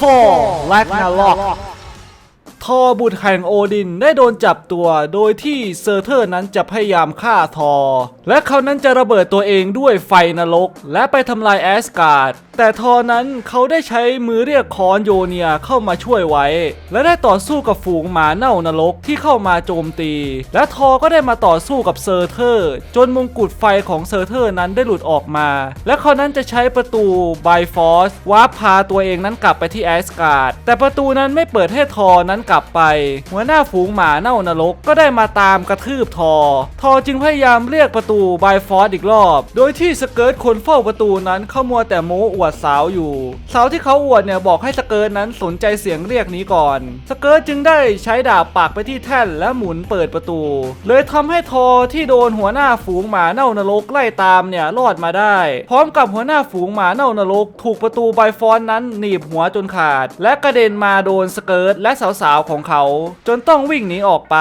ฟอร์แลกนาล็อกทอบุตรแห่งโอดินได้โดนจับตัวโดยที่เซอร์เทอร์นั้นจะพยายามฆ่าทอ และเขานั้นจะระเบิดตัวเองด้วยไฟนรก และไปทำลายแอสการ์ด แต่ทอนั้นเขาได้ใช้มือเรียกคอนโยเนียเข้ามาช่วยไว้ และได้ต่อสู้กับฝูงหมาเน่านรกที่เข้ามาโจมตี และทอก็ได้มาต่อสู้กับเซอร์เทอร์ จนมงกุฎไฟของเซอร์เทอร์นั้นได้หลุดออกมา และเขานั้นจะใช้ประตูไบฟอสวาร์ปพาตัวเองนั้นกลับไปที่แอสการ์ดแต่ประตูนั้นไม่เปิดให้ทอนั้นกลับไป หัวหน้าฝูงหมาเน่านรกก็ได้มาตามกระทืบทอ ทอจึงพยายามเรียกประตูไบฟอสอีกรอบ โดยที่สเกิร์ตคนเฝ้าประตูนั้นเขามัวแต่โม้อวดสาวอยู่ สาวที่เขาอวดเนี่ยบอกให้สเกิร์ตนั้นสนใจเสียงเรียกนี้ก่อน สเกิร์ตจึงได้ใช้ดาบปักไปที่แท่นและหมุนเปิดประตู เลยทำให้ทอที่โดนหัวหน้าฝูงหมาเน่านรกไล่ตามเนี่ยรอดมาได้ พร้อมกับหัวหน้าฝูงหมาเน่านรก ถูกประตูไบฟอนนั้นหนีบหัวจนขาด และกระเด็นมาโดนสเกิร์ตและสาวๆของเขา จนต้องวิ่งหนีออกไป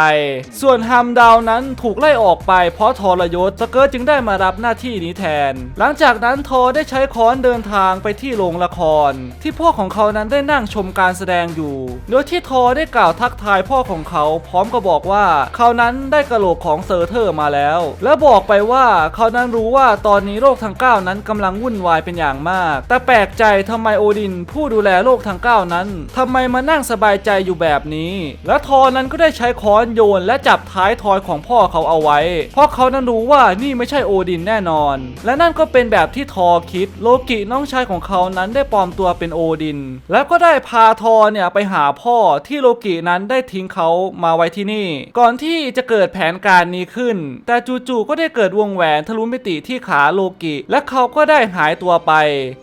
ส่วนฮัมดาวนั้นถูกไล่ออกไป เพราะทรยศสเกิร์ตจึงได้มารับหน้าที่นี้แทน หลังจากนั้นทอได้ใช้ค้อนเดินทางไปที่โรงละคร ที่พ่อของเขานั้นได้นั่งชมการแสดงอยู่โดยที่ทอได้กล่าวทักทายพ่อของเขา พร้อมกับบอกว่าเขานั้นได้กระโหลกของเซอร์เทอร์มาแล้ว และบอกไปว่าเขานั้นรู้ว่าตอนนี้โลกทั้งเก้านั้นกำลังวุ่นวายเป็นอย่างมาก แต่แปลกใจทำไมโอดินผู้ดูแลโลกทั้งเก้านั้นทำไมมานั่งสบายใจอยู่แบบนี้ และทอนั้นก็ได้ใช้ค้อนโยนและจับท้ายทอยของพ่อเขาเอาไว้ เพราะเขานั้นรู้ว่านี่ไม่ใช่โอดินแน่นอน และนั่นก็เป็นแบบที่ทอคิด โลกิน้องชายของเขานั้นได้ปลอมตัวเป็นโอดิน แล้วก็ได้พาทอเนี่ยไปหาพ่อที่โลกินั้นได้ทิ้งเขามาไว้ที่นี่ ก่อนที่จะเกิดแผนการนี้ขึ้น แต่จู่ๆก็ได้เกิดวงแหวนทะลุมิติที่ขาโลกิ และเขาก็ได้หายตัวไป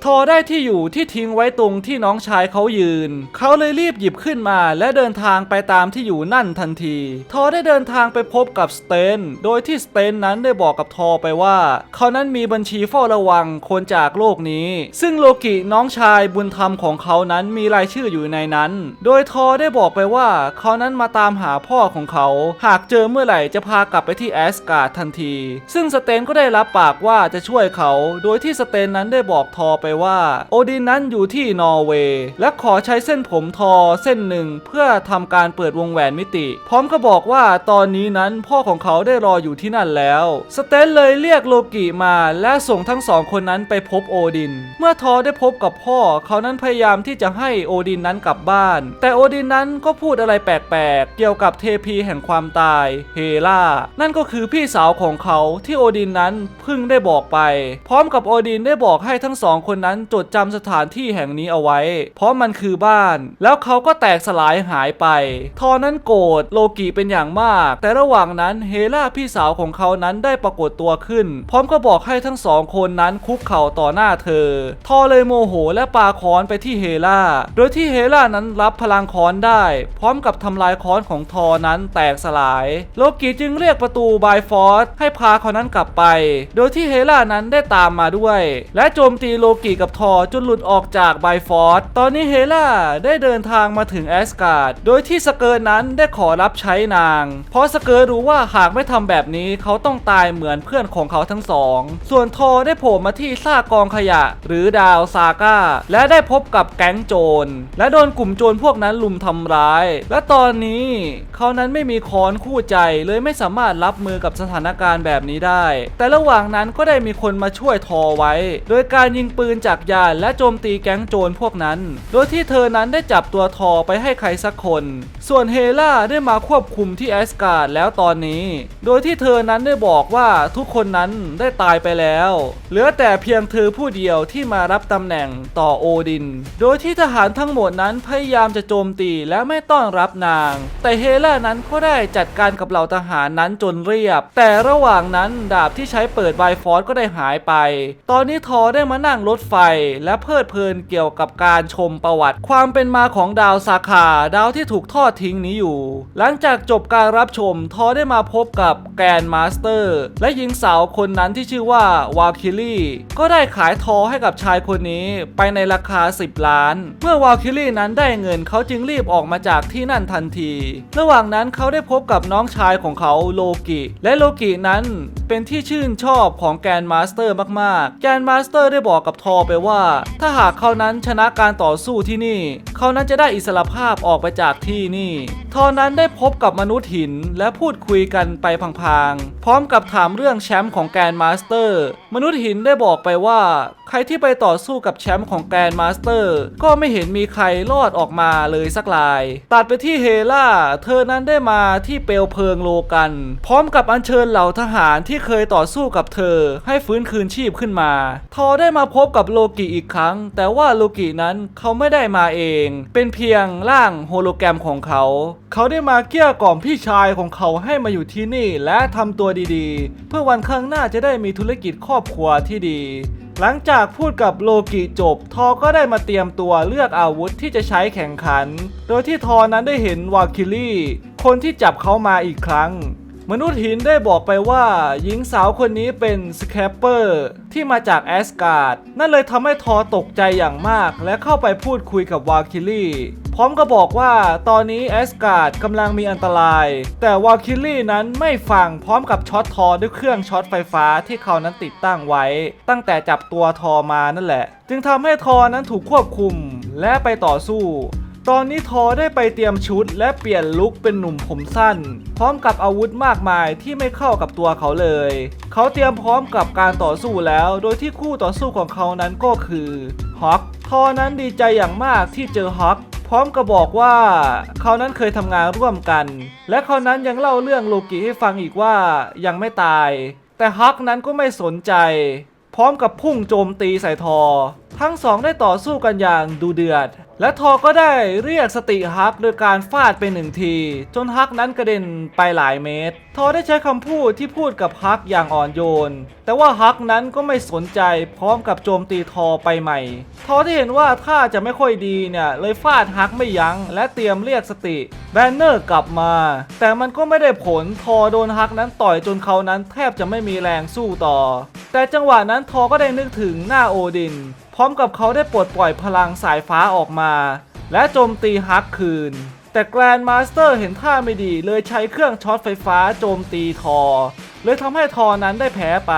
ทอได้ที่อยู่ที่ทิ้งไว้ตรงที่น้องชายเขายืน เขาเลยรีบหยิบขึ้นมา และเดินทางไปตามที่อยู่นั่นทันที ทอได้เดินทางไปพบกับสเตน โดยที่สเตนนั้นได้บอกกับทอไปว่า เขานั้นมีบัญชีเฝ้าระวังคนจากโลกนี้ ซึ่งโลกิน้องชายบุญธรรมของเขานั้นมีรายชื่ออยู่ในนั้น โดยทอได้บอกไปว่าเขานั้นมาตามหาพ่อของเขา หากเจอเมื่อไหร่จะพากลับไปที่แอสการ์ดทันที ซึ่งสเตนก็ได้รับปากว่าจะช่วยเขา โดยที่สเตนนั้นได้บอกทอไปว่า โอดินนั้นอยู่ที่นอร์เวย์และขอใช้เส้นผมทอเส้นหนึ่งเพื่อทำการเปิดวงแหวนมิติ พร้อมก็บอกว่าตอนนี้นั้นพ่อของเขาได้รออยู่ที่นั่นแล้ว สเตนเลยเรียกโลกิมาและส่งทั้งสองคนนั้นไปพบโอดิน เมื่อทอได้พบกับพ่อ เขานั้นพยายามที่จะให้โอดินนั้นกลับบ้าน แต่โอดินนั้นก็พูดอะไรแปลกๆ เกี่ยวกับเทพีแห่งความตาย เฮล่า นั่นก็คือพี่สาวของเขาที่โอดินนั้นเพิ่งได้บอกไป พร้อมกับโอดินได้บอกให้ทั้งสองคนนั้นจดจำสถานที่แห่งนี้เอาไว้ เพราะมันคือบ้าน แล้วเขาก็แตกสลายหายไป ทอนั้นโกรธโลกิเป็นอย่างมาก แต่ระหว่างนั้นเฮล่าพี่สาวของเขานั้นได้ปรากฏตัวขึ้น พร้อมก็บอกให้ทั้งสองคนนั้นคุกเข่าต่อหน้าเธอทอเลยโมโหและปาค้อนไปที่เฮล่า โดยที่เฮล่านั้นรับพลังค้อนได้ พร้อมกับทำลายค้อนของทอนั้นแตกสลาย โลกิจึงเรียกประตูบายฟอร์สให้พาเขานั้นกลับไป โดยที่เฮล่านั้นได้ตามมาด้วย และโจมตีโลกิกับทอจนหลุดออกจากบายฟอร์สตอนนี้เฮล่าได้เดินทางมาถึงแอสการ์ด โดยที่สเกิร์นั้นได้ขอรับใช้นาง เพราะสเกิร์รู้ว่าหากไม่ทำแบบนี้เขาต้องตายเหมือนเพื่อนของเขาทั้งสอง ส่วนทอได้โผล่มาที่ซากกองขยะ หรือดาวซาก้า และได้พบกับแก๊งโจร และโดนกลุ่มโจรพวกนั้นลุมทำร้าย และตอนนี้เขานั้นไม่มีค้อนคู่ใจเลยไม่สามารถรับมือกับสถานการณ์แบบนี้ได้ แต่ระหว่างนั้นก็ได้มีคนมาช่วยทอไว้ โดยการยิงปืนจากยานและโจมตีแก๊งโจรพวกนั้น โดยที่เธอนั้นได้จับตัวทอไปให้ใครสักคน ส่วนเฮล่าได้มาควบคุมที่แอสการ์ดแล้วตอนนี้ โดยที่เธอนั้นได้บอกว่าทุกคนนั้นได้ตายไปแล้ว เหลือแต่เพียงเธอผู้เดียวที่มารับตำแหน่งต่อโอดิน โดยที่ทหารทั้งหมดนั้นพยายามจะโจมตีและไม่ต้อนรับนาง แต่เฮล่านั้นก็ได้จัดการกับเหล่าทหารนั้นจนเรียบ แต่ระหว่างนั้นดาบที่ใช้เปิดไบฟอสก็ได้หายไป ตอนนี้ทอได้มานั่งรถไฟ และเพลิดเพลินเกี่ยวกับการชมประวัติ ความเป็นมาของดาวสาขาดาวที่ถูกทอดทิ้งนี้อยู่ หลังจากจบการรับชมทอได้มาพบกับแกนมาสเตอร์ และหญิงสาวคนนั้นที่ชื่อว่าวาคิลี่ก็ได้ขายทอให้กับชายายคนนี้ไปในราคา 10 ล้าน เมื่อวาลคิลี่นั้นได้เงินเขาจึงรีบออกมาจากที่นั่นทันที ระหว่างนั้นเขาได้พบกับน้องชายของเขาโลกิ และโลกินั้นเป็นที่ชื่นชอบของแกนมาสเตอร์มากๆ แกนมาสเตอร์ได้บอกกับทอไปว่า ถ้าหากเขานั้นชนะการต่อสู้ที่นี่ เขานั้นจะได้อิสรภาพออกไปจากที่นี่ ทอนั้นได้พบกับมนุษย์หินและพูดคุยกันไปพลางๆ พร้อมกับถามเรื่องแชมป์ของแกนมาสเตอร์ มนุษย์หินได้บอกไปว่า ใครที่ไปต่อสู้กับแชมป์ของแกรนมาสเตอร์ ก็ไม่เห็นมีใครรอดออกมาเลยสักราย ตัดไปที่เฮล่า เธอนั้นได้มาที่เปลวเพลิงโลกัน พร้อมกับอัญเชิญเหล่าทหารที่เคยต่อสู้กับเธอ ให้ฟื้นคืนชีพขึ้นมา ทอได้มาพบกับโลกิอีกครั้ง แต่ว่าโลกินั้นเขาไม่ได้มาเอง เป็นเพียงร่างโฮโลแกรมของเขา เขาได้มาเกลี้ยกล่อมพี่ชายของเขาให้มาอยู่ที่นี่และทำตัวดีๆ เพื่อวันข้างหน้าจะได้มีธุรกิจครอบครัวที่ดี หลังจากพูดกับโลกิจบ ทอก็ได้มาเตรียมตัวเลือกอาวุธที่จะใช้แข่งขัน โดยที่ทอนั้นได้เห็นวาคิลี่คนที่จับเขามาอีกครั้ง มนุษย์หินได้บอกไปว่าหญิงสาวคนนี้เป็นสแคปเปอร์ที่มาจากแอสการ์ดนั่นเลยทำให้ทอตกใจอย่างมาก และเข้าไปพูดคุยกับวาคิลี่ พร้อมกับบอกว่าตอนนี้แอสการ์ดกำลังมีอันตราย แต่วาคิลี่นั้นไม่ฟังพร้อมกับช็อตทอด้วยเครื่องช็อตไฟฟ้าที่เขานั้นติดตั้งไว้ ตั้งแต่จับตัวทอมานั่นแหละ จึงทำให้ทอนั้นถูกควบคุมและไปต่อสู้ตอนนี้ทอได้ไปเตรียมชุดและเปลี่ยนลุคเป็นหนุ่มผมสั้น พร้อมกับอาวุธมากมายที่ไม่เข้ากับตัวเขาเลย เขาเตรียมพร้อมกับการต่อสู้แล้ว โดยที่คู่ต่อสู้ของเขานั้นก็คือฮอกทอนั้นดีใจอย่างมากที่เจอฮอก ร้อมกับบอกว่าเขานั้นเคยทำงานร่วมกัน และเขานั้นยังเล่าเรื่องโลกิให้ฟังอีกว่ายังไม่ตาย แต่ฮักนั้นก็ไม่สนใจ พร้อมกับพุ่งโจมตีใส่ทอ ทั้งสองได้ต่อสู้กันอย่างดูเดือด และทอก็ได้เรียกสติฮักโดยการฟาดไปหนึ่งที จนฮักนั้นกระเด็นไปหลายเมตร ทอได้ใช้คำพูดที่พูดกับฮักอย่างอ่อนโยน แต่ว่าฮักนั้นก็ไม่สนใจพร้อมกับโจมตีทอไปใหม่ ทอที่เห็นว่าท่าจะไม่ค่อยดีเนี่ยเลยฟาดฮักไม่ยัง้ง และเตรียมเรียกสติแบนเนอร์กลับมา แต่มันก็ไม่ได้ผลทอโดนฮักนั้นต่อยจนเขานั้นแทบจะไม่มีแรงสู้ต่อ แต่จังหวะนั้นทอก็ได้นึกถึงหน้าโอดิน พร้อมกับเขาได้ปลดปล่อยพลังสายฟ้าออกมา และโจมตีฮักคืน แต่แกรนด์มาสเตอร์เห็นท่าไม่ดีเลยใช้เครื่องช็อตไฟฟ้าโจมตีทอ เลยทำให้ทอนั้นได้แพ้ไป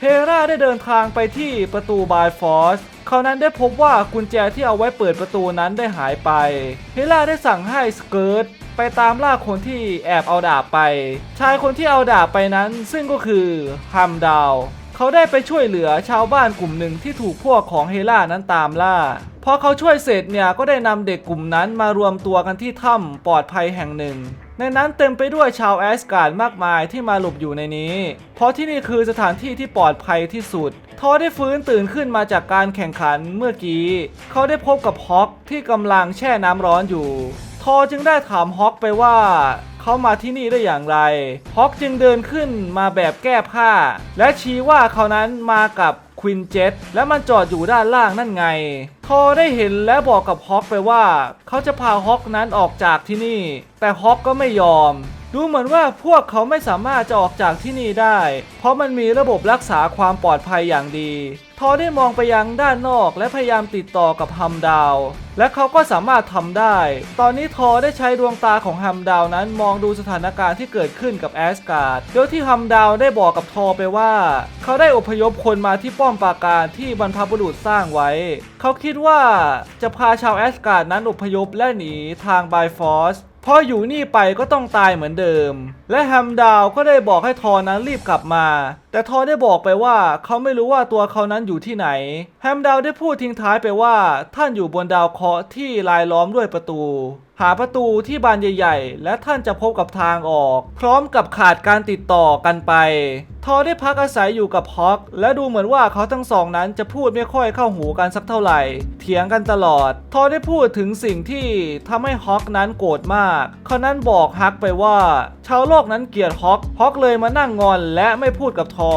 เฮราได้เดินทางไปที่ประตูบายฟอสเขานั้นได้พบว่ากุญแจที่เอาไว้เปิดประตูนั้นได้หายไป เฮราได้สั่งให้สเกิร์ตไปตามล่าคนที่แอบเอาดาบไป ชายคนที่เอาดาบไปนั้นซึ่งก็คือฮัมดาว เขาได้ไปช่วยเหลือชาวบ้านกลุ่มหนึ่งที่ถูกพวกของเฮล่านั้นตามล่า พอเขาช่วยเสร็จเนี่ยก็ได้นำเด็กกลุ่มนั้นมารวมตัวกันที่ถ้ำปลอดภัยแห่งหนึ่ง ในนั้นเต็มไปด้วยชาวแอสการ์ดมากมายที่มาหลบอยู่ในนี้ เพราะที่นี่คือสถานที่ที่ปลอดภัยที่สุดทอได้ฟื้นตื่นขึ้นมาจากการแข่งขันเมื่อกี้ เขาได้พบกับฮอกที่กำลังแช่น้ำร้อนอยู่ ทอจึงได้ถามฮอกไปว่า เขามาที่นี่ได้อย่างไรฮอกจึงเดินขึ้นมาแบบแก้ผ้า และชี้ว่าเขานั้นมากับควินเจ็ตและมันจอดอยู่ด้านล่างนั่นไง ทอได้เห็นและบอกกับฮอกไปว่า เขาจะพาฮอกนั้นออกจากที่นี่ แต่ฮอกก็ไม่ยอม ดูเหมือนว่าพวกเขาไม่สามารถจะออกจากที่นี่ได้ เพราะมันมีระบบรักษาความปลอดภัยอย่างดี ทอได้มองไปยังด้านนอกและพยายามติดต่อกับฮัมดาว และเขาก็สามารถทำได้ ตอนนี้ทอได้ใช้ดวงตาของฮัมดาวนั้นมองดูสถานการณ์ที่เกิดขึ้นกับแอสการ์ดโดยที่ฮัมดาวได้บอกกับทอไปว่า เขาได้อพยพคนมาที่ป้อมปราการที่บรรพบุรุษสร้างไว้ เขาคิดว่าจะพาชาวแอสการ์ดนั้นอพยพและหนีทางไบฟอส พออยู่นี่ไปก็ต้องตายเหมือนเดิม และแฮมดาวก็ได้บอกให้ทอนั้นรีบกลับมา แต่ทอได้บอกไปว่าเขาไม่รู้ว่าตัวเขานั้นอยู่ที่ไหน แฮมดาวได้พูดทิ้งท้ายไปว่าท่านอยู่บนดาวเคราะห์ที่ลายล้อมด้วยประตู หาประตูที่บานใหญ่ ๆ และท่านจะพบกับทางออก พร้อมกับขาดการติดต่อกันไปทอได้พักอาศัยอยู่กับฮอกและดูเหมือนว่าเขาทั้งสองนั้นจะพูดไม่ค่อยเข้าหูกันสักเท่าไหร่ เถียงกันตลอด ทอได้พูดถึงสิ่งที่ทำให้ฮอกนั้นโกรธมาก เขานั้นบอกฮักไปว่า ชาวโลกนั้นเกลียดฮอกฮอกเลยมานั่งงอนและไม่พูดกับทอ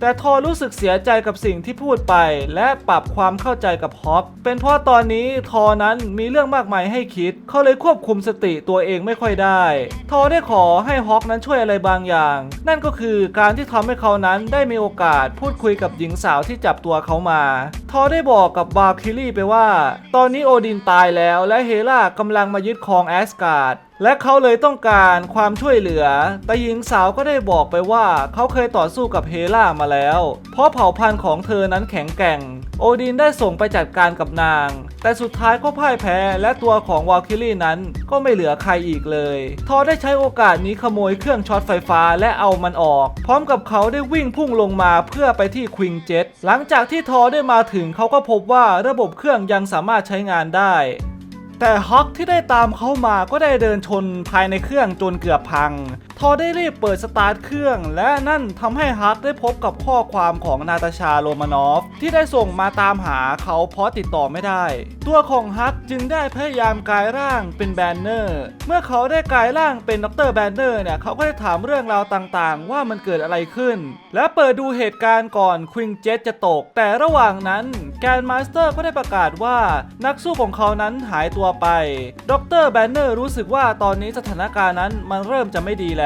แต่ทอรู้สึกเสียใจกับสิ่งที่พูดไป และปรับความเข้าใจกับฮอปเป็นเพราะตอนนี้ทอนั้นมีเรื่องมากมายให้คิด เขาเลยควบคุมสติตัวเองไม่ค่อยได้ ทอได้ขอให้ฮอกนั้นช่วยอะไรบางอย่าง นั่นก็คือการที่ทำให้เขานั้นได้มีโอกาสพูดคุยกับหญิงสาวที่จับตัวเขามา ทอได้บอกกับบาคิลี่ไปว่า ตอนนี้โอดินตายแล้วและเฮล่ากำลังมายึดครองแอสการ์ด และเขาเลยต้องการความช่วยเหลือ แต่หญิงสาวก็ได้บอกไปว่าเขาเคยต่อสู้กับเฮล่ามาแล้ว เพราะเผ่าพันธุ์ของเธอนั้นแข็งแกร่ง โอดินได้ส่งไปจัดการกับนาง แต่สุดท้ายก็พ่ายแพ้ และตัวของวาคิลี่นั้นก็ไม่เหลือใครอีกเลย ทอได้ใช้โอกาสนี้ขโมยเครื่องช็อตไฟฟ้าและเอามันออก พร้อมกับเขาได้วิ่งพุ่งลงมาเพื่อไปที่ควิงเจ็ตหลังจากที่ทอได้มาถึงเขาก็พบว่าระบบเครื่องยังสามารถใช้งานได้ แต่ฮอกที่ได้ตามเข้ามาก็ได้เดินชนภายในเครื่องจนเกือบพัง ทอได้รีบเปิดสตาร์ทเครื่อง และนั่นทำให้ฮักได้พบกับข้อความของนาตาชาโรมานอฟ ที่ได้ส่งมาตามหาเขาเพราะติดต่อไม่ได้ ตัวของฮักจึงได้พยายามกลายร่างเป็นแบนเนอร์ เมื่อเขาได้กลายร่างเป็นดรแบนเนอร์เนี่ยเขาก็ได้ถามเรื่องราวต่างๆ ว่ามันเกิดอะไรขึ้น และเปิดดูเหตุการณ์ก่อนควิงเจ็ตจะตก แต่ระหว่างนั้นแกนมาสเตอร์ก็ได้ประกาศว่านักสู้ของเขานั้นหายตัวไป ดรแบนเนอร์รู้สึกว่าตอนนี้สถานการณ์นั้นมันเริ่มจะไม่ดีแล้ว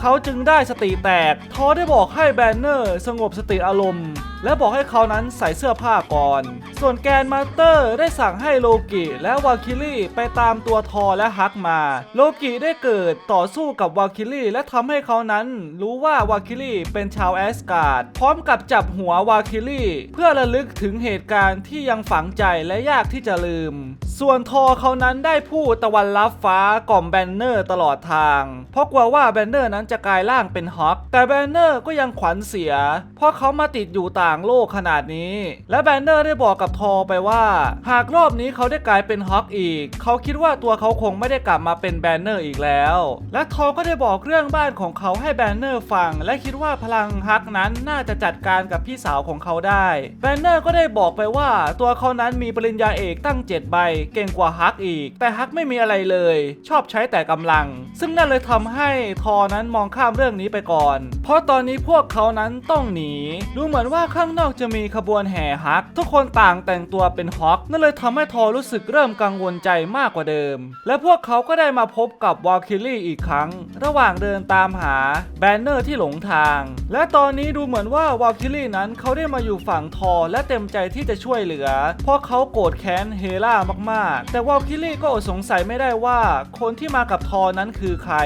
เขาจึงได้สติแตก ทอได้บอกให้แบนเนอร์ สงบสติอารมณ์ และบอกให้เขานั้นใส่เสื้อผ้าก่อนส่วนแกนมาสเตอร์ได้สั่งให้โลกิและวาคิลี่ไปตามตัวทอและฮักมา โลกิได้เกิดต่อสู้กับวาคิลี่และทำให้เขานั้น รู้ว่าวาคิลี่เป็นชาวแอสการ์ดพร้อมกับจับหัววาคิลี่เพื่อระลึกถึงเหตุการณ์ที่ยังฝังใจและยากที่จะลืม ส่วนทอเขานั้นได้พูดตะวันลับฟ้ากล่อมแบนเนอร์ตลอดทาง เพราะกลัวว่าแบนเนอร์นั้นจะกลายร่างเป็นฮอกแต่แบนเนอร์ก็ยังขวัญเสีย เพราะเขามาติดอยู่ต่างโลกขนาดนี้ และแบนเนอร์ได้บอกกับทอไปว่า หากรอบนี้เขาได้กลายเป็นฮอกอีก เขาคิดว่าตัวเขาคงไม่ได้กลับมาเป็นแบนเนอร์อีกแล้ว และทอก็ได้บอกเรื่องบ้านของเขาให้แบนเนอร์ฟัง และคิดว่าพลังฮักนั้นน่าจะจัดการกับพี่สาวของเขาได้แบนเนอร์ก็ได้บอกไปว่า ตัวเขานั้นมีปริญญาเอกตั้ง 7 ใบ เก่งกว่าฮักอีก แต่ฮักไม่มีอะไรเลย ชอบใช้แต่กำลัง ซึ่งนั่นเลยทำให้ทอนั้นมองข้ามเรื่องนี้ไปก่อน เพราะตอนนี้พวกเขานั้นต้องหนี ดูเหมือนว่าข้างนอกจะมีขบวนแห่ฮัก ทุกคนต่างแต่งตัวเป็นฮอกนั่นเลยทำให้ทอรู้สึกเริ่มกังวลใจมากกว่าเดิม และพวกเขาก็ได้มาพบกับวอลคิลี่อีกครั้ง ระหว่างเดินตามหาแบนเนอร์ที่หลงทาง และตอนนี้ดูเหมือนว่าวอลคิลี่นั้นเขาได้มาอยู่ฝั่งทอและเต็มใจที่จะช่วยเหลือ เพราะเขาโกรธแค้นเฮล่ามากๆ แต่วอลคิลี่ก็อดสงสัยไม่ได้ว่า คนที่มากับทอนั้นคือใคร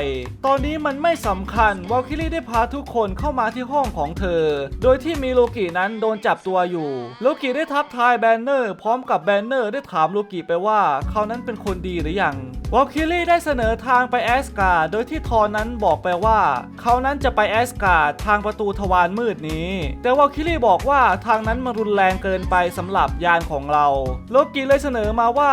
ตอนนี้มันไม่สำคัญวอลคิลี่ได้พาทุกคนเข้ามาที่ห้องของเธอ โดยที่มีโลกินั้นโดนจับตัวอยู่ โลกิได้ทักทายแบนเนอร์พร้อมกับแบนเนอร์ได้ถามโลกิไปว่าเขานั้นเป็นคนดีหรือยังวอลคิลี่ได้เสนอทางไปแอสการ์โดยที่ทอนนั้นบอกไปว่า เขานั้นจะไปแอสการ์ทางประตูทวารมืดนี้ แต่วอลคิลี่บอกว่าทางนั้นมันรุนแรงเกินไปสำหรับยานของเรา โลกิเลยเสนอมาว่า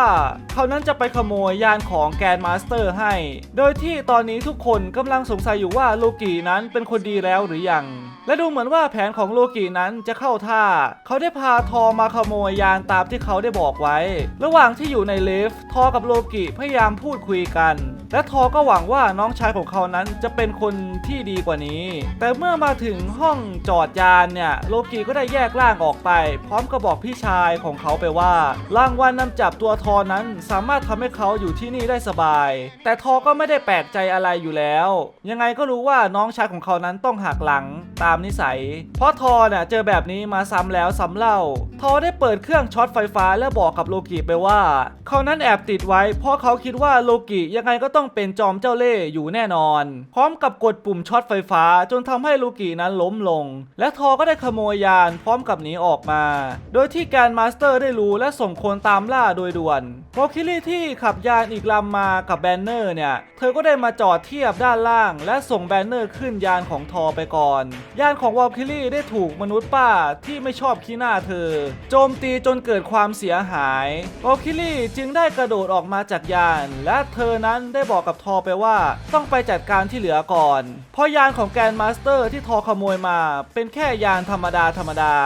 เขานั้นจะไปขโมยยานของแกนมาสเตอร์ให้ โดยที่ตอนนี้ทุกคนกำลังสงสัยอยู่ว่าโลกินั้นเป็นคนดีแล้วหรือยัง และดูเหมือนว่าแผนของโลกินั้นจะเข้าท่า เขาได้พาทอมาขโมยยานตามที่เขาได้บอกไว้ ระหว่างที่อยู่ในลิฟต์ทอกับโลกิพยายามพูดคุยกัน และทอก็หวังว่าน้องชายของเขานั้นจะเป็นคนที่ดีกว่านี้ แต่เมื่อมาถึงห้องจอดยานเนี่ยโลกิก็ได้แยกร่างออกไป พร้อมกับบอกพี่ชายของเขาไปว่ารางวัลนนำจับตัวทอนั้นสามารถทำให้เขาอยู่ที่นี่ได้สบาย แต่ทอก็ไม่ได้แปลกใจอะไรอยู่แล้ว ยังไงก็รู้ว่าน้องชายของเขานั้นต้องหักหลังตามนิสัย เพราะทอเนี่ยเจอแบบนี้มาซ้ำแล้วซ้ำเล่า ทอได้เปิดเครื่องช็อตไฟฟ้าและบอกกับโลกิไปว่าเขานั้นแอบติดไว้ เพราะเขาคิดว่าโลกิยังไงก็ต้องเป็นจอมเจ้าเล่ห์อยู่แน่นอน พร้อมกับกดปุ่มช็อตไฟฟ้าจนทำให้โลกินั้นล้มลง และทอก็ได้ขโมยยานพร้อมกับหนีออกมา โดยที่แกนมาสเตอร์ได้รู้และส่งคนตามล่าโดยด่วนวอคิลี่ที่ขับยานอีกลำมากับแบนเนอร์เนี่ย เธอก็ได้มาจอดเทียบด้านล่าง และส่งแบนเนอร์ขึ้นยานของทอไปก่อนยานของวอลคิลี่ได้ถูกมนุษย์ป้าที่ไม่ชอบขี้หน้าเธอ โจมตีจนเกิดความเสียหายวอลคิลี่จึงได้กระโดดออกมาจากยาน และเธอนั้นได้บอกกับทอไปว่าต้องไปจัดการที่เหลือก่อน เพราะยานของแกนมาสเตอร์ที่ทอขโมยมา เป็นแค่ยานธรรมดาธรรมดา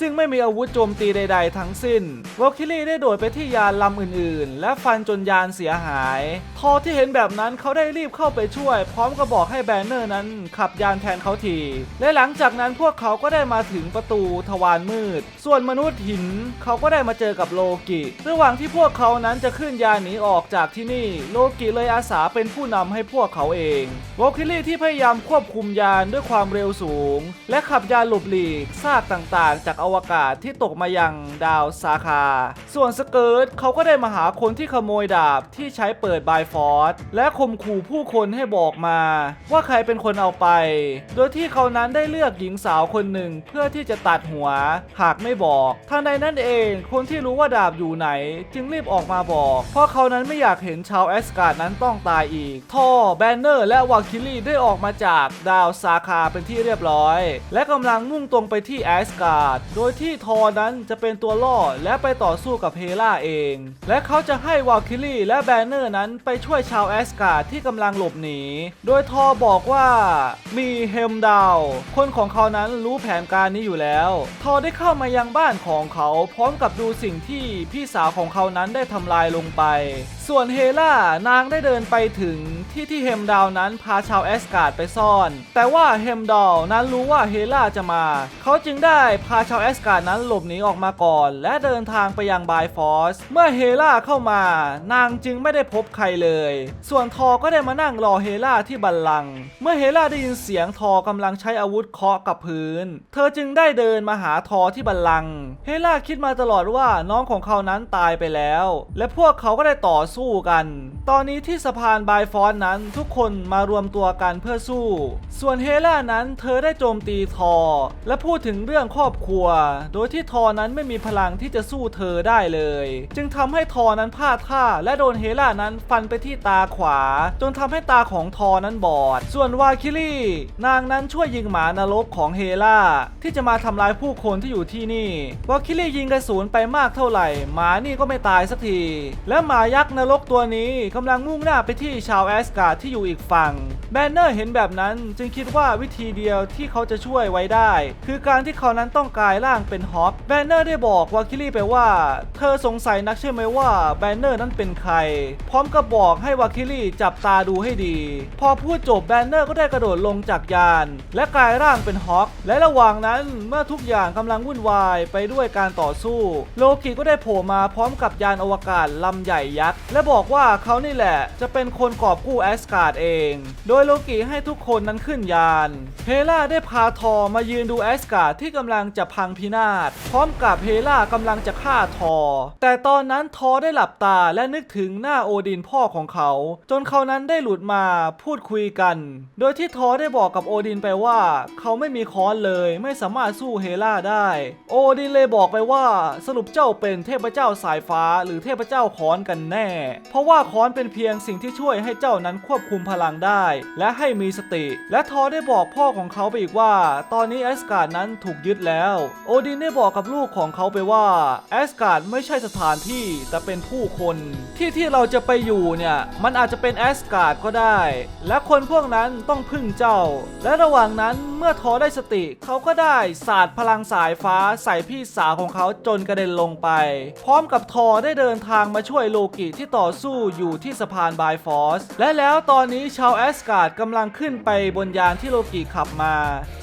ซึ่งไม่มีอาวุธโจมตีใด ๆ ทั้งสิ้นวอลคิลี่ได้โดดไปที่ยานลำอื่น ๆ และฟันจนยานเสียหาย ทอที่เห็นแบบนั้นเขาได้รีบเข้าไปช่วย พร้อมกับบอกให้แบนเนอร์นั้นขับยานแทนเขาทีและหลังงจากนั้นพวกเขาก็ได้มาถึงประตูทวารมืด ส่วนมนุษย์หินเขาก็ได้มาเจอกับโลกิ ระหว่างที่พวกเขานั้นจะขึ้นยานหนีออกจากที่นี่ โลกิเลยอาสาเป็นผู้นำให้พวกเขาเองวอลคิลี่ที่พยายามควบคุมยานด้วยความเร็วสูง และขับยานหลบหลีกซากต่างๆ จากอวกาศที่ตกมายังดาวซาคา ส่วนสเกิร์ตเขาก็ได้มาหาคนที่ขโมยดาบที่ใช้เปิดบายฟอร์สและข่มขู่ผู้คนให้บอกมา ว่าใครเป็นคนเอาไป โดยที่เขานั้นได้เลืือกหญิงสาวคนหนึ่งเพื่อที่จะตัดหัว หากไม่บอกทางใดนั่นเอง คนที่รู้ว่าดาบอยู่ไหน จึงรีบออกมาบอก เพราะเขานั้นไม่อยากเห็นชาวแอสการ์ดนั้นต้องตายอีกทอแบนเนอร์ และวาคิลี่ได้ออกมาจากดาวซาคาเป็นที่เรียบร้อย และกำลังมุ่งตรงไปที่แอสการ์ดโดยที่ทอนั้นจะเป็นตัวล่อและไปต่อสู้กับเฮล่าเอง และเขาจะให้วาคิลี่และแบนเนอร์นั้นไปช่วยชาวแอสการ์ดที่กำลังหลบหนี โดยทอบอกว่ามีเฮมดาว คนของเขานั้นรู้แผนการนี้อยู่แล้ว ทอได้เข้ามายังบ้านของเขาพร้อมกับดูสิ่งที่พี่สาวของเขานั้นได้ทำลายลงไป ส่วนเฮล่านางได้เดินไปถึงที่ที่เฮมดาวนั้นพาชาวแอสการ์ดไปซ่อน แต่ว่าเฮมดาวนั้นรู้ว่าเฮล่าจะมา เขาจึงได้พาชาวแอสการ์ดนั้นหลบหนีออกมาก่อน และเดินทางไปยังบายฟอสเมื่อเฮล่าเข้ามานางจึงไม่ได้พบใครเลย ส่วนทอก็ได้มานั่งรอเฮล่าที่บัลลังก์เมื่อเฮล่าได้ยินเสียงทอกำลังใช้อาวุธเคาะกับพื้น เธอจึงได้เดินมาหาทอที่บัลลังก์เฮล่าคิดมาตลอดว่าน้องของเขานั้นตายไปแล้ว และพวกเขาก็ได้ต่อสู้กัน ตอนนี้ที่สะพานบายฟอนนั้นทุกคนมารวมตัวกันเพื่อสู้ ส่วนเฮล่านั้นเธอได้โจมตีทอ และพูดถึงเรื่องครอบครัว โดยที่ทอนั้นไม่มีพลังที่จะสู้เธอได้เลย จึงทำให้ทอนั้นพลาดท่าและโดนเฮล่านั้นฟันไปที่ตาขวา จนทำให้ตาของทอนั้นบอด ส่วนวาคิลี่ นางนั้นช่วยยิงหมานรกของเฮล่าที่จะมาทำลายผู้คนที่อยู่ที่นี่วาคิลี่ยิงกระสุนไปมากเท่าไหร่หมานี่ก็ไม่ตายสักที และหมายักษ์นรกตัวนี้กำลังมุ่งหน้าไปที่ชาวแอสการ์ดที่อยู่อีกฝั่งแบนเนอร์เห็นแบบนั้นจึงคิดว่าวิธีเดียวที่เขาจะช่วยไว้ได้ คือการที่เขานั้นต้องกลายร่างเป็นฮอปแบนเนอร์ได้บอกวาคิลี่ไปว่า เธอสงสัยนักใช่ไหมว่าแบนเนอร์นั้นเป็นใคร พร้อมกับบอกให้วาคิลี่จับตาดูให้ดี พอพูดจบแบนเนอร์ก็ได้กระโดดลงจากยาน และกลายร่างเป็นฮอปและระหว่างนั้นเมื่อทุกอย่างกำลังวุ่นวายไปด้วยการต่อสู้ โลกิก็ได้โผล่มาพร้อมกับยานอวกาศลำใหญ่ยักษ์และบอกว่าเขานี่แหละจะเป็นคนกอบกู้แอสการ์ดเอง โดยโลกิให้ทุกคนนั้นขึ้นยานเฮล่าได้พาทอมายืนดูแอสการ์ดที่กำลังจะพังพินาศพร้อมกับเฮล่ากำลังจะฆ่าทอ แต่ตอนนั้นทอได้หลับตาและนึกถึงหน้าโอดินพ่อของเขา จนเขานั้นได้หลุดมาพูดคุยกัน โดยที่ทอได้บอกกับโอดินไปว่าเขาไม่มีค้อนเลยไม่สามารถสู้เฮล่าได้ โอดินเลยบอกไปว่าสรุปเจ้าเป็นเทพเจ้าสายฟ้า หรือเทพเจ้าค้อนกันแน่ เพราะว่าค้อนเป็นเพียงสิ่งที่ช่วยให้เจ้านั้นควบคุมพลังได้ และให้มีสติ และทอได้บอกพ่อของเขาไปอีกว่า ตอนนี้แอสการ์ดนั้นถูกยึดแล้ว โอดินได้บอกกับลูกของเขาไปว่าแอสการ์ดไม่ใช่สถานที่แต่เป็นผู้คนที่ที่เราจะไปอยู่เนี่ยมันอาจจะเป็นแอสการ์ดก็ได้ และคนพวกนั้นต้องพึ่งเจ้า และระหว่างนั้นเมื่อทอได้สติเขาก็ได้สาดพลังสายฟ้าใส่พี่สาวของเขาจนกระเด็นลงไป พร้อมกับทอได้เดินทางมาช่วยโลกิที่ต่อสู้อยู่ที่สะพานบายฟอสและแล้วตอนนี้ชาวแอสการ์ดกำลังขึ้นไปบนยานที่โลกิขับมา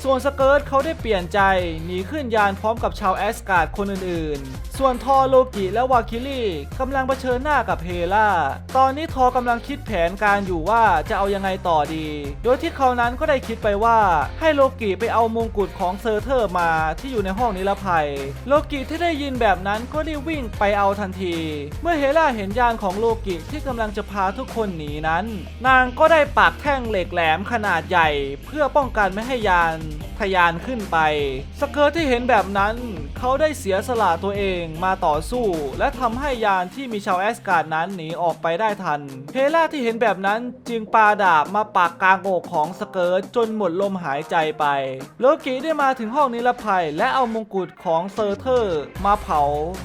ส่วนสเกิร์ตเขาได้เปลี่ยนใจหนีขึ้นยานพร้อมกับชาวแอสการ์ดคนอื่นๆ ส่วนทอโลกิและวาคิลี่กำลังเผชิญหน้ากับเฮล่า ตอนนี้ทอกำลังคิดแผนการอยู่ว่าจะเอายังไงต่อดี โดยที่เขานั้นก็ได้คิดไปว่าให้โลกิไปเอามงกุฎของเซอร์เทอร์มาที่อยู่ในห้องนิรภัย โลกิที่ได้ยินแบบนั้นก็รีบวิ่งไปเอาทันที เมื่อเฮล่าเห็นยานของโลกิที่กำลังจะพาทุกคนหนีนั้น นางก็ได้ปากแท่งเหล็กแหลมขนาดใหญ่ เพื่อป้องกันไม่ให้ยานทะยานขึ้นไป สเกิร์ตที่เห็นแบบนั้นเขาได้เสียสละตัวเองมาต่อสู้ และทำให้ยานที่มีชาวแอสการ์ดนั้นหนีออกไปได้ทัน เฮล่าที่เห็นแบบนั้นจึงปาดาบมาปากกลางอกของสเกิร์ตจนหมดลมหายใจไป โลกิได้มาถึงห้องนิรภัยและเอามงกุฎของเซอร์เทอร์มาเผา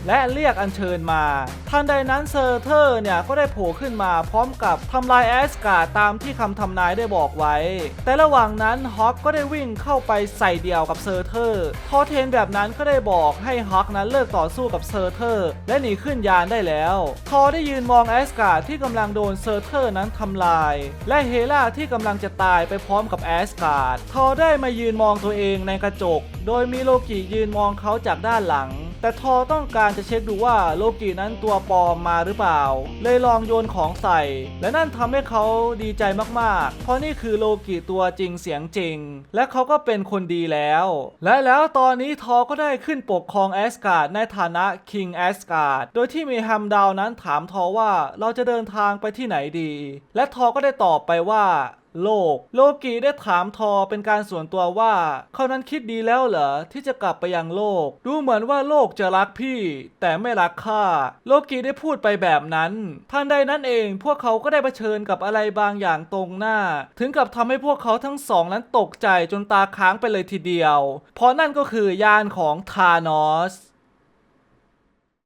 และเรียกอัญเชิญมาทันใดนั้นเซอร์เทอร์เนี่ยก็ได้โผล่ขึ้นมาพร้อมกับทำลายแอสการ์ดตามที่คำทำนายได้บอกไว้ แต่ระหว่างนั้นฮอคก็ได้วิ่งเข้าไปใส่เดี่ยวกับเซอร์เทอร์ทอเทนแบบนั้นก็ได้บอกให้ฮอคนั้นเลิกต่อสู้กับเซอร์เทอร์ และหนีขึ้นยานได้แล้วทอได้ยืนมองแอสการ์ดที่กำลังโดนเซอร์เทอร์นั้นทำลาย และเฮล่าที่กำลังจะตายไปพร้อมกับแอสการ์ดทอได้มายืนมองตัวเองในกระจก โดยมีโลกิยืนมองเขาจากด้านหลัง แต่ทอต้องการจะเช็คดูว่าโลกินั้นตัวปลอมมาหรือเปล่า เลยลองโยนของใส่ และนั่นทำให้เขาดีใจมากๆ เพราะนี่คือโลกิตัวจริงเสียงจริง และเขาก็เป็นคนดีแล้ว และแล้วตอนนี้ทอก็ได้ขึ้นปกครองแอสการ์ดในฐานะคิงแอสการ์ดโดยที่มีฮัมดาวนั้นถามทอว่าเราจะเดินทางไปที่ไหนดี และทอก็ได้ตอบไปว่า โลก โลกีได้ถามทอเป็นการส่วนตัวว่า เขานั้นคิดดีแล้วเหรอที่จะกลับไปยังโลก ดูเหมือนว่าโลกจะรักพี่ แต่ไม่รักข้าโลกีได้พูดไปแบบนั้นทันใดนั้นเอง พวกเขาก็ได้เผชิญกับอะไรบางอย่างตรงหน้า ถึงกับทำให้พวกเขาทั้งสองนั้นตกใจจนตาค้างไปเลยทีเดียว เพราะนั่นก็คือยานของธานอส